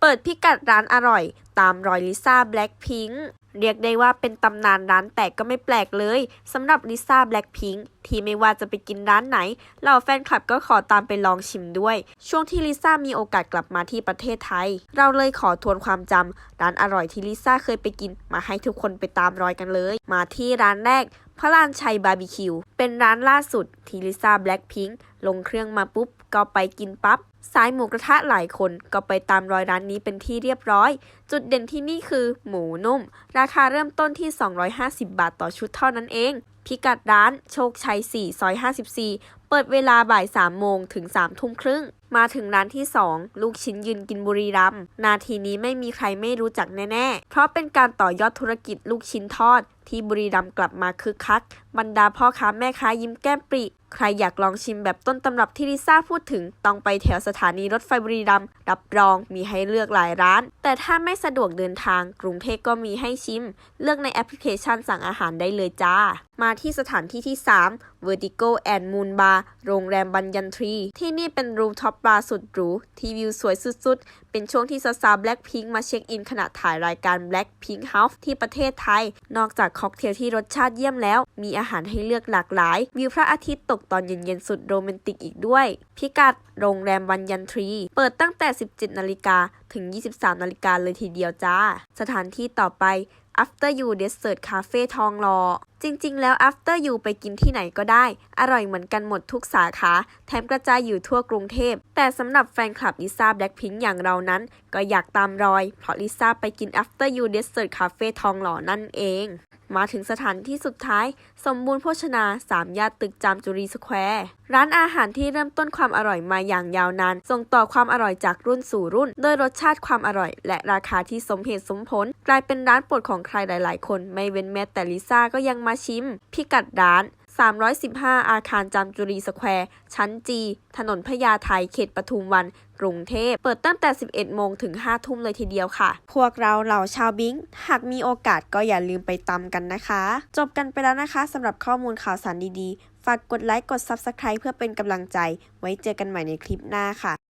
เปิดพิกัดร้านอร่อย ตามรอยลิซ่าแบล็คพิงค์เรียกได้ว่าเป็นตำนานร้านแตกก็ไม่แปลกเลยสำหรับลิซ่าแบล็คพิงค์ที่ไม่ว่าจะไปกินร้านไหนเหล่าแฟนคลับก็ขอตามไปลองชิมด้วย ช่วงที่ลิซ่ามีโอกาสกลับมาที่ประเทศไทย เราเลยขอทวนความจำร้านอร่อยที่ลิซ่าเคยไปกินมาให้ทุกคนไปตามรอยกันเลย มาที่ร้านแรก พระลานชัยบาร์บีคิว เป็นร้านล่าสุดที่ลิซ่าแบล็คพิงค์ลงเครื่องมาปุ๊บ ก็ไปกินปั๊บ สายหมูกระทะหลายคนก็ไปตามรอยร้านนี้เป็นที่เรียบร้อย จุดเด่นที่นี่คือหมูนุ่ม ราคาเริ่มต้นที่ 250 บาทต่อชุดเท่านั้นเอง พิกัดร้านโชคชัย 4 ซอย 54 เปิดเวลาบ่าย3โมงถึง3ทุ่มครึ่ง มาถึงร้านที่ 2 ลูกชิ้นยืนกินบุรีรัมนาทีนี้ไม่มีใครไม่รู้จักแน่ ๆ เพราะเป็นการต่อยอดธุรกิจลูกชิ้นทอด ที่บุรีรัมกลับมาคึกคัก บรรดาพ่อค้าแม่ค้ายิ้มแก้มปริ ใครอยากลองชิมแบบต้นตำรับที่ลิซ่าพูดถึง ต้องไปแถวสถานีรถไฟบุรีรัมรับรองมีให้เลือกหลายร้าน แต่ถ้าไม่สะดวกเดินทางกรุงเทพก็มีให้ชิม เลือกในแอปพลิเคชันสั่งอาหารได้เลยจ้า มาที่สถานที่ที่ 3 Vertigo and Moon Bar โรงแรมบัญญันทรี ที่นี่เป็นรูท็อปบาร์สุดหรู ที่วิวสวยสุดๆ เป็นช่วงที่สาวๆ Blackpink มาเช็คอินขณะถ่ายรายการ Blackpink House ที่ประเทศไทย นอกจากค็อกเทลที่รสชาติเยี่ยมแล้ว มีอาหารให้เลือกหลากหลาย วิวพระอาทิตย์ตกตอนเย็นๆสุดโรแมนติกอีกด้วย พิกัดโรงแรมบัญญันทรี เปิดตั้งแต่ 17 นาฬิกาถึง 23 นาฬิกาเลยทีเดียวจ้า สถานที่ต่อไป After You Dessert Cafe ทองหล่อจริงๆ แล้ว After You ไปกินที่ไหนก็ได้ อร่อยเหมือนกันหมดทุกสาขา แถมกระจายอยู่ทั่วกรุงเทพ แต่สำหรับแฟนคลับลิซ่าแบล็คพิงอย่างเรานั้น ก็อยากตามรอย เพราะลิซ่าไปกิน After You Dessert Cafe ทองหล่อนั่นเอง มาถึงสถานที่สุดท้าย สมบูรณ์โภชนามย่านตึกจามจุรีสแควร์ร้านอาหารที่เริ่มต้นความอร่อยมาอย่างยาวนาน ส่งต่อความอร่อยจากรุ่นสู่รุ่น โดยรสชาติความอร่อย และราคาที่สมเหตุสมผล กลายเป็นร้านโปรดของใครหลาย ๆ คน ไม่เว้นแม้แต่ลิซ่าก็ยังมาชิม พิกัดร้าน 315 อาคารจามจุรีสแควร์ ชั้นจี ถนนพญาไทเขตปทุมวัน กรุงเทพ เปิดตั้งแต่ 11 โมงถึง 5 ทุ่มเลยทีเดียวค่ะ พวกเราเหล่าชาวบิง หากมีโอกาสก็อย่าลืมไปตำกันนะคะ จบกันไปแล้วนะคะสำหรับข้อมูลข่าวสารดีๆ ฝากกดไลค์ กด Subscribe เพื่อเป็นกำลังใจ ไว้เจอกันใหม่ในคลิปหน้าค่ะ